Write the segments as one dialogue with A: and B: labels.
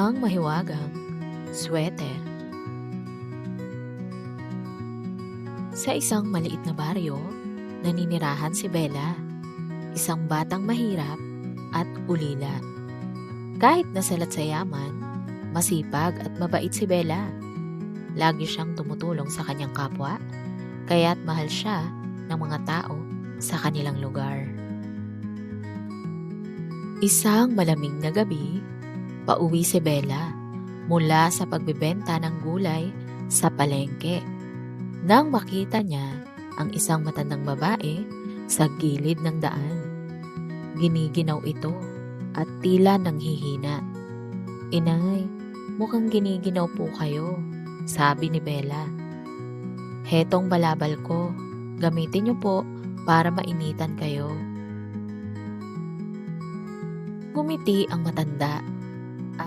A: Ang mahiwagang sweater. Sa isang maliit na baryo, naninirahan si Bella, isang batang mahirap at ulila. Kahit nasalat sa yaman, masipag at mabait si Bella. Lagi siyang tumutulong sa kanyang kapwa, kaya't mahal siya ng mga tao sa kanilang lugar. Isang malamig na gabi, pauwi si Bella mula sa pagbebenta ng gulay sa palengke. Nang makita niya ang isang matandang babae sa gilid ng daan. Giniginaw ito at tila nanghihina. Inay, mukhang giniginaw po kayo, sabi ni Bella. Hetong balabal ko, gamitin niyo po para mainitan kayo. Ngumiti ang matanda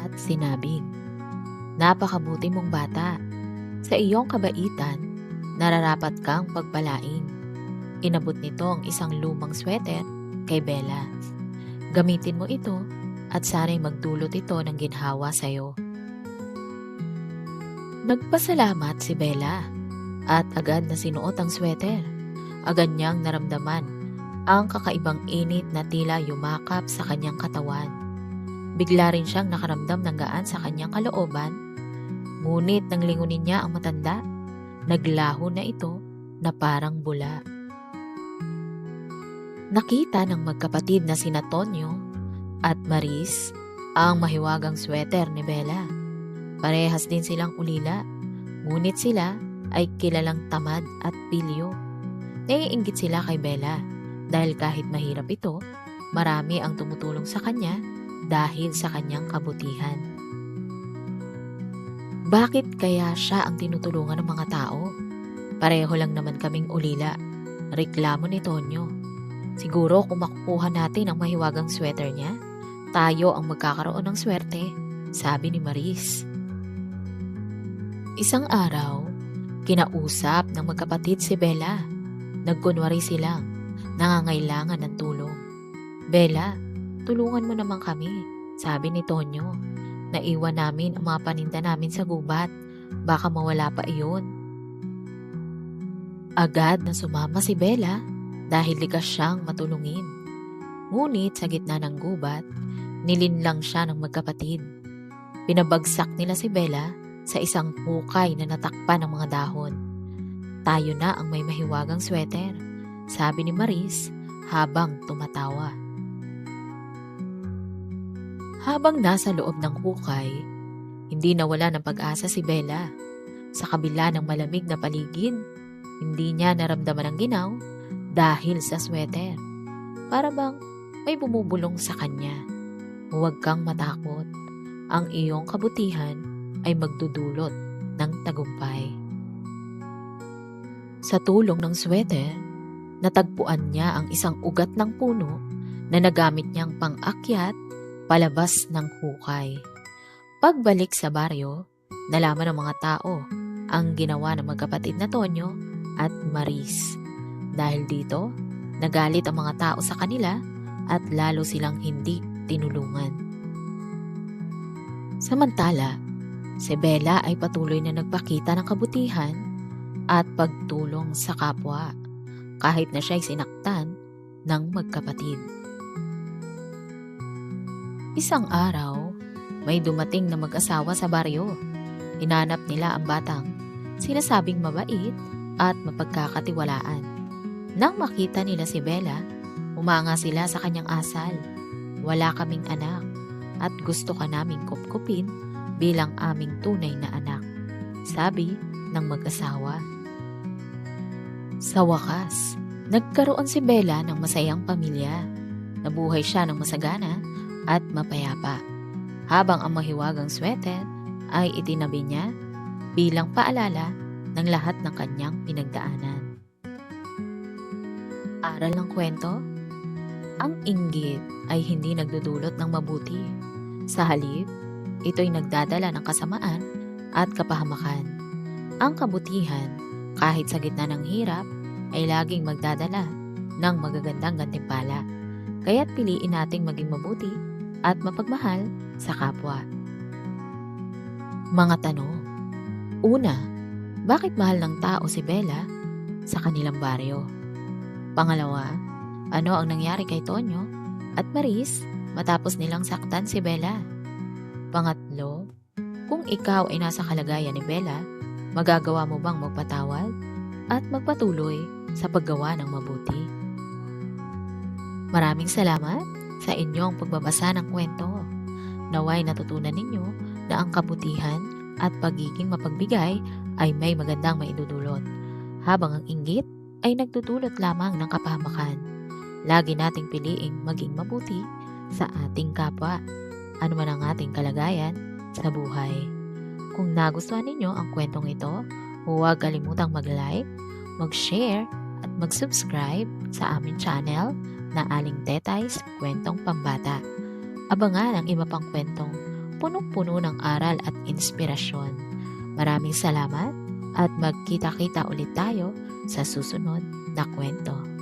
A: at sinabing, Napakabuti mong bata. Sa iyong kabaitan, nararapat kang pagpalain. Inabot nito ang isang lumang sweater kay Bella. Gamitin mo ito at sana'y magdulot ito ng ginhawa sa'yo. Nagpasalamat si Bella at agad na sinuot ang sweater. Agad niyang naramdaman ang kakaibang init na tila yumakap sa kanyang katawan. Bigla rin siyang nakaramdam ng gaan sa kanyang kalooban, ngunit nang lingunin niya ang matanda, naglaho na ito na parang bula. Nakita ng magkapatid na sina Tonyo at Maris ang mahiwagang sweater ni Bella. Parehas din silang ulila, ngunit sila ay kilalang tamad at pilyo. Naiinggit sila kay Bella dahil kahit mahirap ito, marami ang tumutulong sa kanya dahil sa kanyang kabutihan. Bakit kaya siya ang tinutulungan ng mga tao? Pareho lang naman kaming ulila. Reklamo ni Tonyo. Siguro kung makukuha natin ang mahiwagang sweater niya, tayo ang magkakaroon ng swerte, sabi ni Maris. Isang araw, kinausap ng magkapatid si Bella. Nagkunwari silang nangangailangan ng tulong. Bella, tulungan mo naman kami, sabi ni Tonyo. Naiwan namin ang mga paninda namin sa gubat. Baka mawala pa iyon. Agad na sumama si Bella dahil likas siyang matulungin. Ngunit sa gitna ng gubat, nilinlang siya ng magkapatid. Pinabagsak nila si Bella sa isang hukay na natakpan ng mga dahon. Tayo na ang may mahiwagang sweater, sabi ni Maris habang tumatawa. Habang nasa loob ng hukay, hindi nawala ng pag-asa si Bella. Sa kabila ng malamig na paligid, hindi niya naramdaman ang ginaw dahil sa sweater. Para bang may bumubulong sa kanya. Huwag kang matakot. Ang iyong kabutihan ay magdudulot ng tagumpay. Sa tulong ng sweater, natagpuan niya ang isang ugat ng puno na nagamit niyang pang-akyat palabas ng hukay. Pagbalik sa baryo, nalaman ng mga tao ang ginawa ng magkapatid na Tonyo at Maris. Dahil dito, nagalit ang mga tao sa kanila at lalo silang hindi tinulungan. Samantala, si Bella ay patuloy na nagpakita ng kabutihan at pagtulong sa kapwa kahit na siya'y sinaktan ng magkapatid. Isang araw, may dumating na mag-asawa sa baryo. Hinanap nila ang batang sinasabing mabait at mapagkakatiwalaan. Nang makita nila si Bella, umanga sila sa kanyang asal. Wala kaming anak at gusto ka naming kupkupin bilang aming tunay na anak. Sabi ng mag-asawa. Sa wakas, nagkaroon si Bella ng masayang pamilya. Nabuhay siya ng masagana at mapayapa. Habang ang mahiwagang sweater ay itinabi niya bilang paalala ng lahat ng kanyang pinagdaanan. Aral ng kwento? Ang inggit ay hindi nagdudulot ng mabuti. Sa halip, ito'y nagdadala ng kasamaan at kapahamakan. Ang kabutihan, kahit sa gitna ng hirap, ay laging magdadala ng magagandang gantimpala. Kaya't piliin nating maging mabuti at mapagmahal sa kapwa. Mga tanong. Una, bakit mahal ng tao si Bella sa kanilang baryo? Pangalawa, ano ang nangyari kay Tonyo at Maris matapos nilang saktan si Bella? Pangatlo, kung ikaw ay nasa kalagayan ni Bella, magagawa mo bang magpatawad at magpatuloy sa paggawa ng mabuti? Maraming salamat sa inyong pagbabasa ng kwento. Naway natutunan ninyo na ang kabutihan at pagiging mapagbigay ay may magandang maidudulot, habang ang inggit ay nagdudulot lamang ng kapahamakan. Lagi nating piliing maging mabuti sa ating kapwa, ano man ang ating kalagayan sa buhay. Kung nagustuhan ninyo ang kwentong ito, huwag kalimutang mag-like, mag-share at mag-subscribe sa aming channel na Aling Tetay's Kwentong Pambata. Abangan ang iba pang kwentong punong-puno ng aral at inspirasyon. Maraming salamat at magkita-kita ulit tayo sa susunod na kwento.